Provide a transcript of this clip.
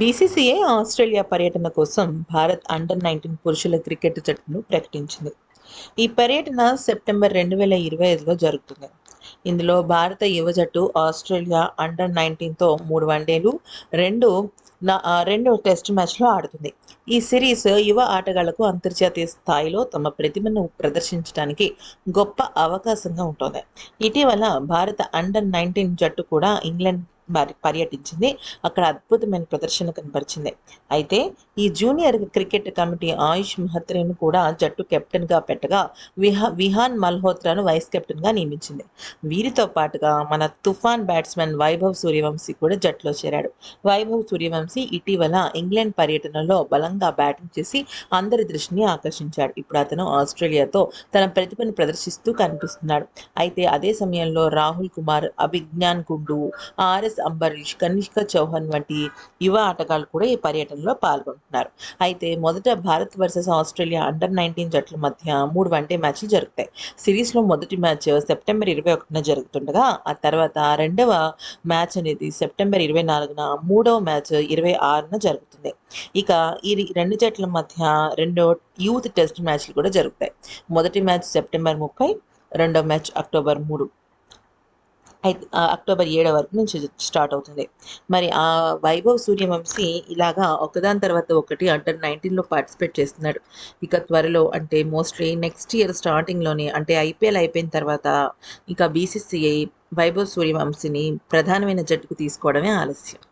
BCCI Australia పర్యటన కోసం Bharat under nineteen పురుషుల క్రికెట్ జట్టును ప్రకటించింది. ఈ పర్యటన సెప్టెంబర్ రెండు వేల ఇరవై ఐదులో జరుగుతుంది. ఇందులో భారత యువ జట్టు ఆస్ట్రేలియా అండర్ నైన్టీన్తో మూడు వన్డేలు రెండు రెండు టెస్ట్ మ్యాచ్లో ఆడుతుంది. ఈ సిరీస్ యువ ఆటగాళ్ళకు అంతర్జాతీయ స్థాయిలో తమ ప్రతిభను ప్రదర్శించడానికి గొప్ప అవకాశంగా ఉంటుంది. ఇటీవల భారత అండర్ నైన్టీన్ జట్టు కూడా ఇంగ్లాండ్ పర్యటించింది. అక్కడ అద్భుతమైన ప్రదర్శన కనపరిచింది. అయితే ఈ జూనియర్ క్రికెట్ కమిటీ ఆయుష్ మహత్రేను కూడా జట్టు కెప్టెన్గా పెట్టగా విహా విహాన్ మల్హోత్రాను వైస్ కెప్టెన్గా నియమించింది. వీరితో పాటుగా మన తుఫాన్ బ్యాట్స్మెన్ వైభవ్ సూర్యవంశీ కూడా జట్టులో చేరాడు. వైభవ్ సూర్యవంశీ ఇటీవల ఇంగ్లాండ్ పర్యటనలో బలంగా బ్యాటింగ్ చేసి అందరి దృష్టిని ఆకర్షించాడు. ఇప్పుడు అతను ఆస్ట్రేలియాతో తన ప్రతిభను ప్రదర్శిస్తూ కనిపిస్తున్నాడు. అయితే అదే సమయంలో రాహుల్ కుమార్ అభిజ్ఞాన్ గుండు ఆర్ఎస్ అంబరీష్ కనిష్క చౌహాన్ వంటి యువ ఆటగాళ్ళు కూడా ఈ పర్యటనలో పాల్గొంటున్నారు. అయితే మొదట Bharat versus Australia under nineteen జట్ల మధ్య మూడు వన్డే మ్యాచ్లు జరుగుతాయి. సిరీస్లో మొదటి మ్యాచ్ సెప్టెంబర్ ఇరవై ఒకటిన జరుగుతుండగా ఆ తర్వాత రెండవ మ్యాచ్ అనేది సెప్టెంబర్ ఇరవై నాలుగున మూడవ మ్యాచ్ ఇరవై ఆరున జరుగుతుంది. ఇక ఈ రెండు జట్ల మధ్య రెండో యూత్ టెస్ట్ మ్యాచ్లు కూడా జరుగుతాయి. మొదటి మ్యాచ్ సెప్టెంబర్ ముప్పై రెండో మ్యాచ్ అక్టోబర్ మూడు. అక్టోబర్ ఏడవ వరకు నుంచి స్టార్ట్ అవుతుంది. మరి ఆ వైభవ్ సూర్యవంశీ ఇలాగా ఒకదాని తర్వాత ఒకటి అండర్ నైన్టీన్లో పార్టిసిపేట్ చేస్తున్నాడు. ఇక త్వరలో అంటే మోస్ట్లీ నెక్స్ట్ ఇయర్ స్టార్టింగ్లోనే అంటే ఐపీఎల్ అయిపోయిన తర్వాత ఇక బీసీసీఐ వైభవ్ సూర్యవంశీని ప్రధానమైన జట్టుకు తీసుకోవడమే ఆలస్యం.